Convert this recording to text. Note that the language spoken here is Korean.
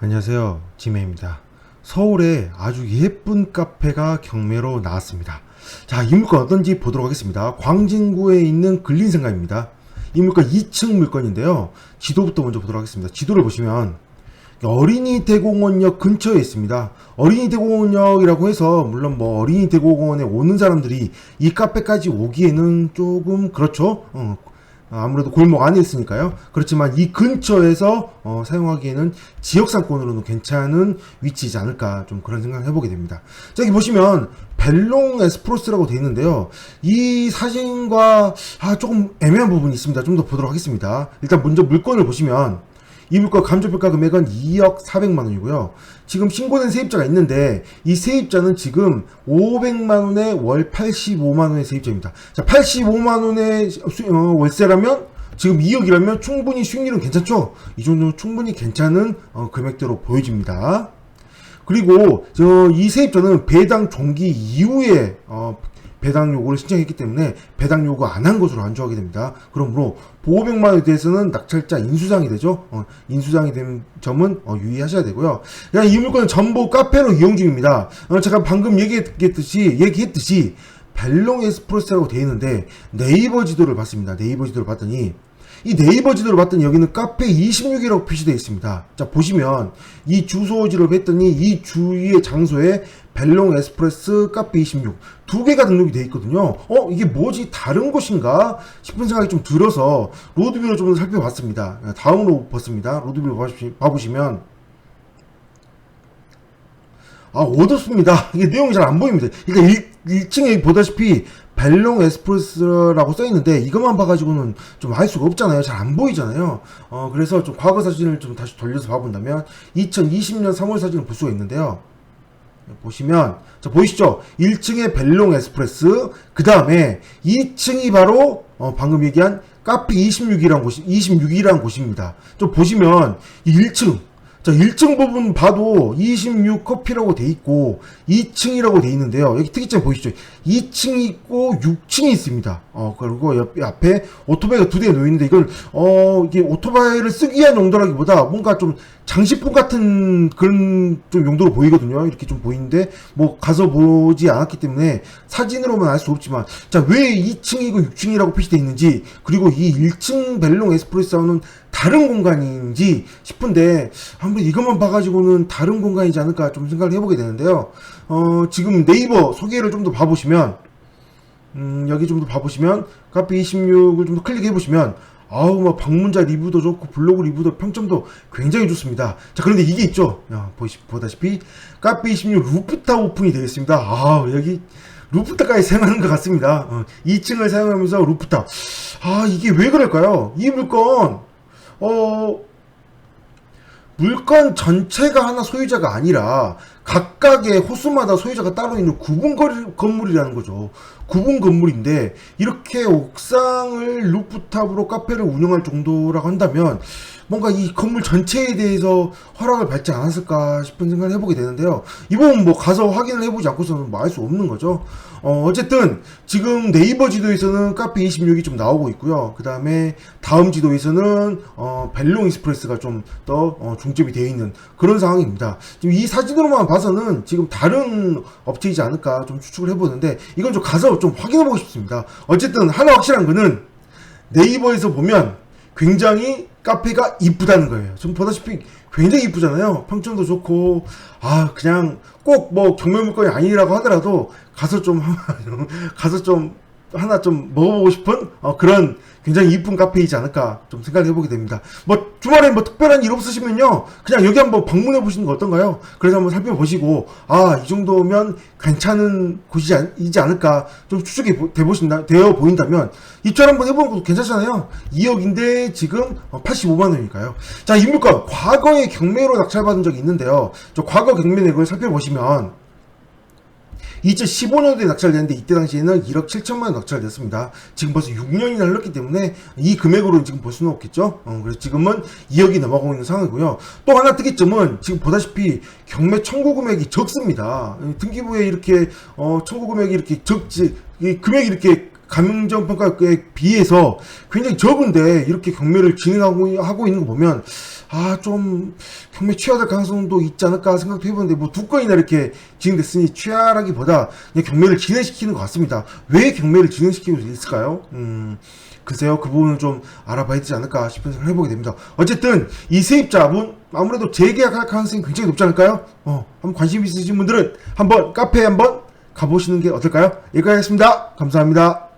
안녕하세요. 지메입니다. 서울에 아주 예쁜 카페가 경매로 나왔습니다. 자, 이 물건 어떤지 보도록 하겠습니다. 광진구에 있는 근린생가입니다. 이 물건 2층 물건인데요. 지도부터 먼저 보도록 하겠습니다. 지도를 보시면 어린이 대공원역 근처에 있습니다. 어린이 대공원역이라고 해서 물론 뭐 어린이 대공원에 오는 사람들이 이 카페까지 오기에는 조금 그렇죠. 어, 아무래도 골목 안에 있으니까요. 그렇지만 이 근처에서 어, 사용하기에는 지역 상권으로는 괜찮은 위치이지 않을까 좀 그런 생각을 해보게 됩니다. 자, 여기 보시면 벨롱 에스프로스라고 되어 있는데요. 이 사진과 아, 조금 애매한 부분이 있습니다. 좀 더 보도록 하겠습니다. 일단 먼저 물건을 보시면 이 물건 감정평가 금액은 2억 400만 원이고요. 지금 신고된 세입자가 있는데 이 세입자는 지금 500만 원에 월 85만 원의 세입자입니다. 자, 85만 원의 수- 어, 월세라면 지금 2억이라면 충분히 수익률은 괜찮죠? 이 정도는 충분히 괜찮은 어, 금액대로 보여집니다. 그리고 저 이 세입자는 배당 종기 이후에 어, 배당 요구를 신청했기 때문에 배당 요구 안 한 것으로 안주하게 됩니다. 그러므로 보호백만 원에 대해서는 낙찰자 인수장이 되죠. 어, 인수장이 된 점은 어, 유의하셔야 되고요. 그냥 이 물건은 전부 카페로 이용 중입니다. 어, 제가 방금 얘기했듯이 얘기했듯이 벨롱 에스프레소라고 되어 있는데 네이버 지도를 봤습니다. 네이버 지도를 봤더니 이 네이버 지도를 봤더니 여기는 카페 26이라고 표시되어 있습니다. 자, 보시면 이 주소지를 했더니 이 주위의 장소에 벨롱 에스프레스 카페 26 두 개가 등록이 되어 있거든요. 어, 이게 뭐지? 다른 곳인가? 싶은 생각이 좀 들어서 로드뷰를 좀 살펴봤습니다. 다음으로 봤습니다. 봐보시- 봐보시면 아, 어둡습니다. 이게 내용이 잘 안 보입니다. 그러니까 1, 층에 보다시피 벨롱 에스프레스라고 써있는데 이것만 봐가지고는 좀 알 수가 없잖아요. 잘 안 보이잖아요. 어, 그래서 좀 과거 사진을 좀 다시 돌려서 봐본다면 2020년 3월 사진을 볼 수가 있는데요. 보시면 자 보이시죠? 1층에 벨롱 에스프레스 그 다음에 2층이 바로 어, 방금 얘기한 카페 26이라는 곳이 26이라는 곳입니다. 좀 보시면 이 1층 자 1층 부분 봐도 26 커피라고 돼 있고 2층이라고 돼 있는데요. 여기 특이점 보이시죠? 2층이 있고 6층이 있습니다. 어 그리고 옆 앞에 오토바이가 두 대 놓여 있는데 이걸 어 이게 오토바이를 쓰기 위한 용도라기보다 뭔가 좀 장식품 같은 그런 좀 용도로 보이거든요. 이렇게 좀 보이는데 뭐 가서 보지 않았기 때문에 사진으로만 알 수 없지만 자 왜 2층이고 6층이라고 표시되어 있는지 그리고 이 1층 벨롱 에스프레소는 다른 공간인지 싶은데 아무 래도 이것만 봐가지고는 다른 공간이지 않을까 좀 생각을 해보게 되는데요. 어 지금 네이버 소개를 좀 더 봐보시면 음, 여기 좀 더 봐보시면 카페 26을 좀 더 클릭해 보시면 아우 뭐 방문자 리뷰도 좋고 블로그 리뷰도 평점도 굉장히 좋습니다. 자 그런데 이게 있죠. 야, 보시 보다시피 카페 26 루프탑 오픈이 되겠습니다. 아 여기 루프탑까지 사용하는 것 같습니다. 어, 2층을 사용하면서 루프탑. 아 이게 왜 그럴까요? 이 물건 어 물건 전체가 하나 소유자가 아니라 각각의 호수마다 소유자가 따로 있는 구분 건물이라는 거죠. 구분 건물인데 이렇게 옥상을 루프탑으로 카페를 운영할 정도라고 한다면 뭔가 이 건물 전체에 대해서 허락을 받지 않았을까 싶은 생각을 해보게 되는데요. 이 부분 뭐 가서 확인을 해보지 않고서는 뭐 알 수 없는 거죠. 어, 어쨌든 지금 네이버 지도에서는 카페 26이 좀 나오고 있고요. 그 다음에 다음 지도에서는 어, 벨롱 익스프레스가 좀더 어, 중점이 되어 있는 그런 상황입니다. 지금 이 사진으로만 봐서는 지금 다른 업체이지 않을까 좀 추측을 해보는데 이건 좀 가서 좀 확인해보고 싶습니다. 어쨌든 하나 확실한 거는 네이버에서 보면 굉장히 카페가 이쁘다는 거예요. 좀 보다시피 굉장히 이쁘잖아요. 평점도 좋고 아 그냥 꼭 뭐 경매 물건이 아니라고 하더라도 가서 좀 가서 좀 하나 좀 먹어보고 싶은 어, 그런 굉장히 이쁜 카페이지 않을까 좀 생각을 해보게 됩니다. 뭐 주말에 뭐 특별한 일 없으시면요 그냥 여기 한번 방문해 보시는 거 어떤가요? 그래서 한번 살펴보시고 아 이 정도면 괜찮은 곳이지 않을까 좀 추측이 보- 돼 보신다 되어 보인다면 입찰 한번 해보는 것도 괜찮잖아요. 2억인데 지금 85만 원이니까요. 자, 이 물건 과거에 경매로 낙찰받은 적이 있는데요. 저 과거 경매액을 살펴보시면 2015년도에 낙찰됐는데 이때 당시에는 1억 7천만 원 낙찰됐습니다. 지금 벌써 6년이나 흘렀기 때문에 이 금액으로 지금 볼 수는 없겠죠. 어, 그래서 지금은 2억이 넘어가고 있는 상황이고요. 또 하나 특이점은 지금 보다시피 경매 청구 금액이 적습니다. 이 등기부에 이렇게 어, 청구 금액이 이렇게 적지 이 금액이 이렇게 감정 평가에 비해서 굉장히 적은데 이렇게 경매를 진행하고 하고 있는 거 보면 아 좀 경매 취하될 가능성도 있지 않을까 생각도 해보는데 뭐 두 건이나 이렇게 진행됐으니 취하라기보다 그냥 경매를 진행시키는 것 같습니다. 왜 경매를 진행시키고 있을까요? 음 글쎄요 그 부분은 좀 알아봐야 되지 않을까 싶은 생각을 해보게 됩니다. 어쨌든 이 세입자분 아무래도 재계약할 가능성이 굉장히 높지 않을까요? 어 한번 관심 있으신 분들은 한번 카페에 한번 가보시는 게 어떨까요? 여기까지 하겠습니다. 감사합니다.